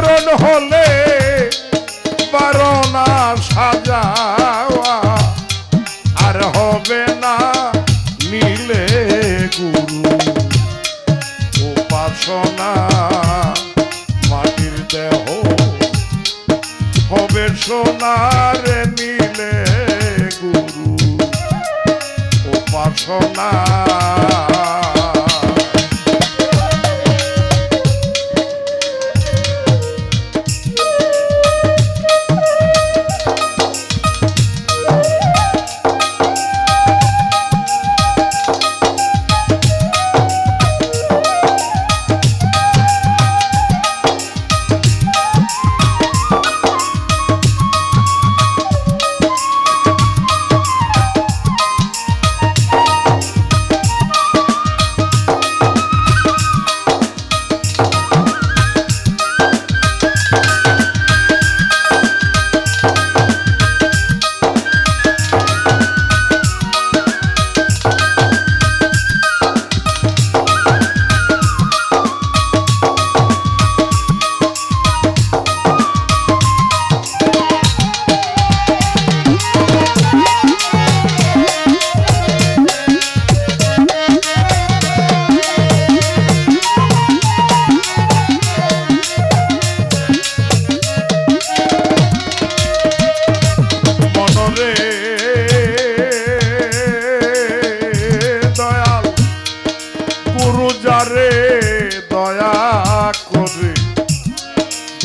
মরণ হলে বারণা সাজাওয়া আর হবে না নিলে গুরু। উপাসনা মাটির দেহ হবে সোনার নিলে গুরু। উপাসনা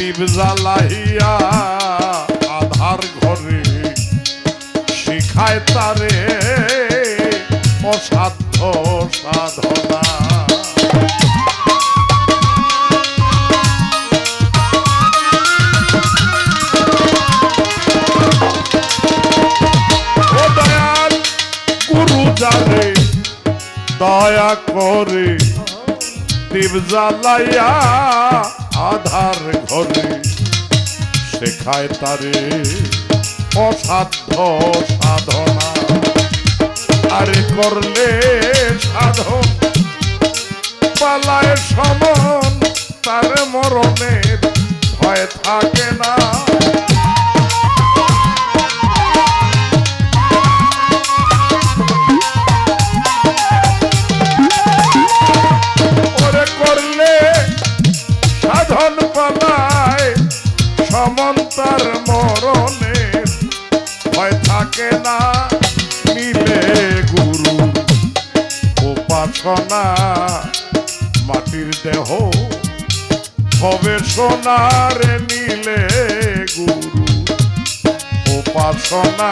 দীপ জ্বালাইয়া আধার ঘরে শিখায় তারে অসাধ্য সাধনা। জানে দয়া করে দীপ জ্বালাইয়া আধার ঘরে শেখায় তারে অসাধ্য সাধনা। আরে করলে সাধন, পালায় সমন, তার মরণের ভয় থাকে না। উপাসনা মাটির দেহ, হবে সোনার নিলে গুরু উপাসনা।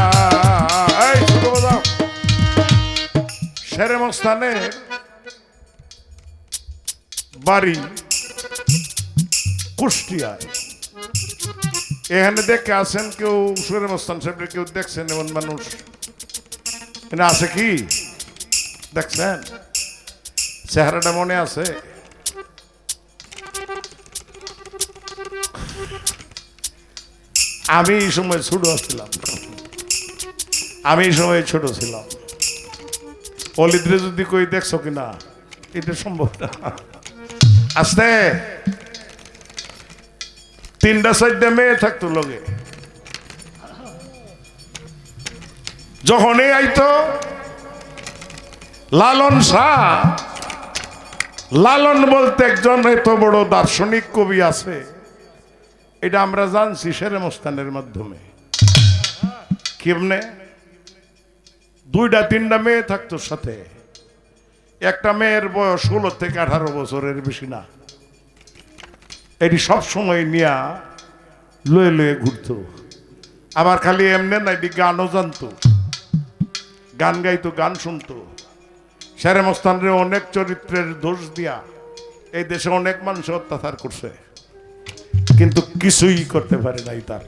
শেরে মস্তানের বাড়ি কুষ্টিয়ায়। এখানে দেখে আসেন কেউ সুরের মস্তান সাহেবের, কেউ দেখছেন এমন মানুষ। এখানে আছে কি? দেখছেন? চেহারাটা মনে আছে? আমি এই সময় ছোট ছিলাম। আমি এই সময় ছোট ছিলাম। অলিদ্রে যদি কই দেখছ কিনা এটা সম্ভব না। আসতে। তিনটা চারটা মেয়ে থাকতো লগে। যখনই আইতো, লালন শাহ লালন বলতে একজন এত বড় দার্শনিক কবি আছে। এটা আমরা জানছি শেরে মস্তানের মাধ্যমে। কেমনে? দুইটা, তিনটা মেয়ে থাকতো সাথে। একটা মেয়ের বয়স ষোলো থেকে আঠারো বছরের বেশি না। এটি সব সময় নিয়া লয়ে লয়ে ঘুরতো। আবার খালি এমনি না, এটি গানও জানতো। গান গাইতো, গান শুনতো। শেরে মস্তানরে অনেক চরিত্রের দোষ দিয়া এই দেশে অনেক মানুষ অত্যাচার করছে। কিন্তু কিছুই করতে পারে নাই তার।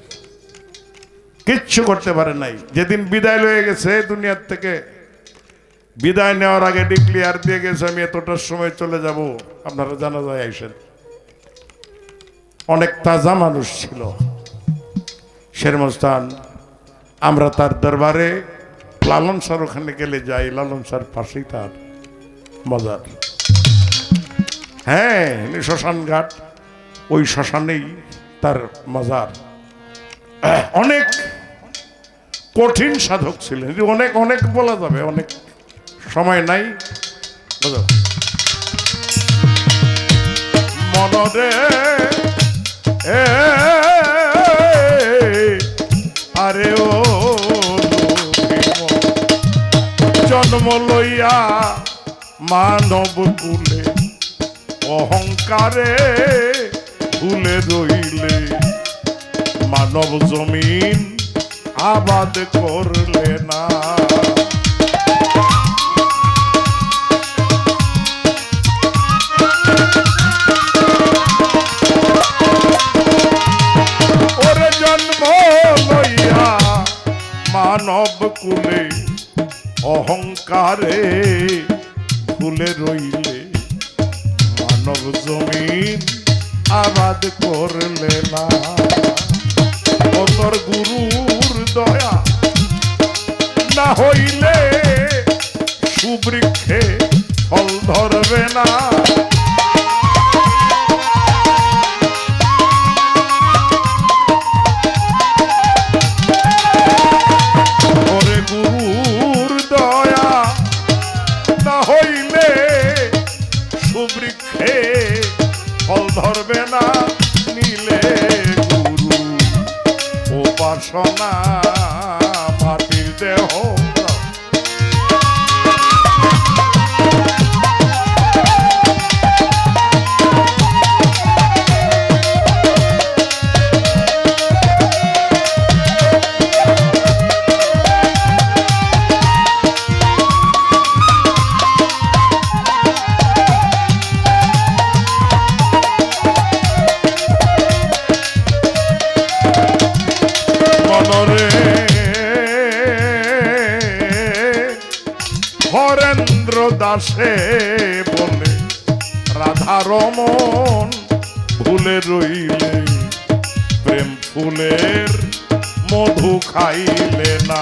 কিচ্ছু করতে পারে নাই। যেদিন বিদায় লয়ে গেছে দুনিয়ার থেকে, বিদায় নেওয়ার আগে ডিক্লিয়ার দিয়ে গেছে, আমি এতটার সময় চলে যাব। আপনারা জানা যায় আইসেন। অনেক তাজা মানুষ ছিল। শেরমস্তান আমরা তার দরবারে লালন স্যার ওখানে গেলে যাই, লালন স্যার পাশেই তার। মজার হ্যাঁ শ্মশান ঘাট ওই শ্মশানেই তার মজার। অনেক কঠিন সাধক ছিলেন। অনেক অনেক বলা যাবে, অনেক সময় নাই? মনরে আরে ও, জন্ম লইয়া মানব কুলে অহংকারে ভুলে রইলে। মানব জমিন আবাদ করলে না। জন্ম মানব অহংকারে ভুলে রইলে মানব জমিন আবাদ করলে না। গুরুর দয়া না হইলে সুবৃক্ষে ফল ধরবে না। হরেন্দ্র দাসে বলে রাধা রমন ভুলে রইলে প্রেম ফুলের মধু খাইলে না।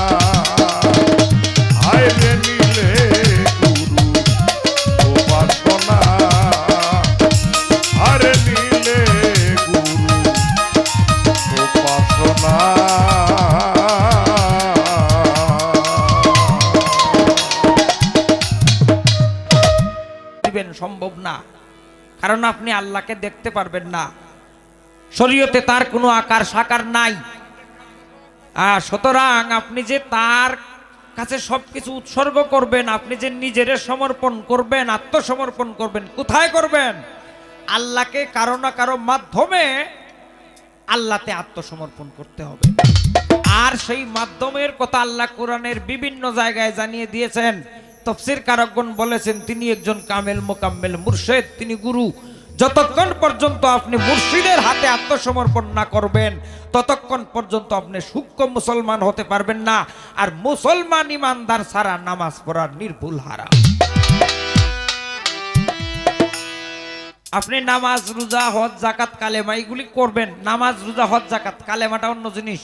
না। কারণ আপনি আল্লাহকে দেখতে পারবেন না। শরীয়তে তার কোনো আকার সাকার নাই। সুতরাং আপনি যে তার কাছে সবকিছু উৎসর্গ করবেন, আপনি যে নিজের সমর্পণ করবেন, আত্মসমর্পণ করবেন, কোথায় করবেন? আল্লাহকে কারও না কারও মাধ্যমে আল্লাহতে আত্মসমর্পণ করতে হবে। আর সেই মাধ্যমের কথা আল্লাহ কোরআনের বিভিন্ন জায়গায় জানিয়ে দিয়েছেন তফসির কারকগণ বলেছেন, তিনি একজন কামেল মোকাম্মেল মুর্শেদ, তিনি গুরু। যতক্ষণ পর্যন্ত আপনি মুর্শিদের হাতে আত্মসমর্পণ না করবেন, ততক্ষণ পর্যন্ত আপনি সূক্ষ্ম মুসলমান হতে পারবেন না, আর মুসলমান ইমানদার ছাড়া নামাজ পড়ার নির্ভুল হারা আপনি নামাজ, রোজা, হজ জাকাত কালেমা এইগুলি করবেন। নামাজ, রোজা, হজ জাকাত কালেমাটা অন্য জিনিস।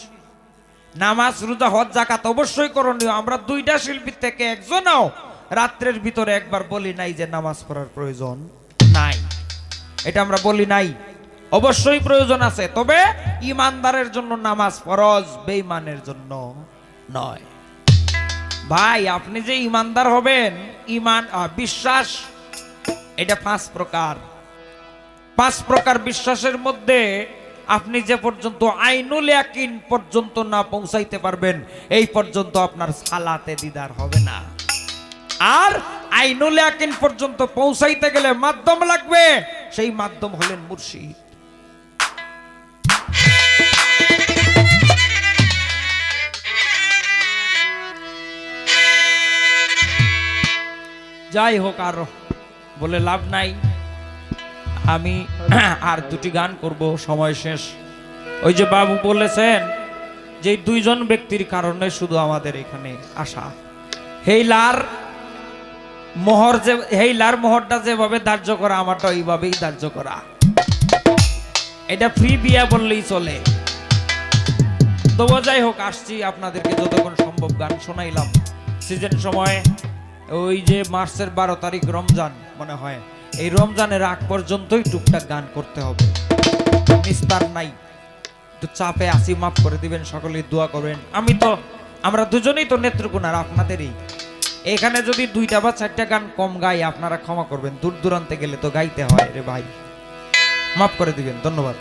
নামাজ, রোজা, হজ জাকাত অবশ্যই করণীয়। আমরা দুইটা শিল্পীর থেকে একজনও রাত্রের ভিতরে একবার বলি নাই যে নামাজ পড়ার প্রয়োজন। নাই। এটা আমরা বলি নাই। অবশ্যই প্রয়োজন আছে তবে ইমানদারের জন্য নামাজ ফরজ বেঈমানের জন্য নয়। ভাই আপনি যে ইমানদার হবেন ইমান বিশ্বাস এটা পাঁচ প্রকার। পাঁচ প্রকার বিশ্বাসের মধ্যে আপনি যে পর্যন্ত আইনুল ইয়াকিন পর্যন্ত না পৌঁছাইতে পারবেন এই পর্যন্ত আপনার সালাতে দিদার হবে না। আর আইনুল ইয়াকিন পর্যন্ত পৌঁছাইতে গেলে মাধ্যম লাগবে, সেই মাধ্যম হলেন মুর্শিদ। যাই হোক আর বলে লাভ নাই। আমি আর দুটি গান করব, সময় শেষ। ওই যে বাবু বলেছেন যে দুইজন ব্যক্তির কারণে শুধু আমাদের এখানে আসা। হেইলার মোহর যে হেইলার মোহরটা যেভাবে ধার্য করা, আমারটা ওইভাবেই ধার্য করা। এটা ফ্রি বিয়া বললেই চলে। তবু যাই হোক, আসছি আপনাদেরকে যতক্ষণ সম্ভব গান শোনাইলাম। সিজন সময়, ওই যে মার্চের বারো তারিখ রমজান মনে হয়। এই রমজানের আগ পর্যন্তই টুকটাক গান করতে হবে। নিস্তার নাই। তো চাপে আসি মাফ করে দিবেন, সকলেই দোয়া করবেন। আমি তো, আমরা দুজনেই তো নেত্রকোনার, আপনাদেরই। এখানে যদি দুইটা বা চারটা গান কম গাই, আপনারা ক্ষমা করবেন। দূর দূরান্তে গেলে তো গাইতে হয় রে ভাই। মাফ করে দিবেন, ধন্যবাদ।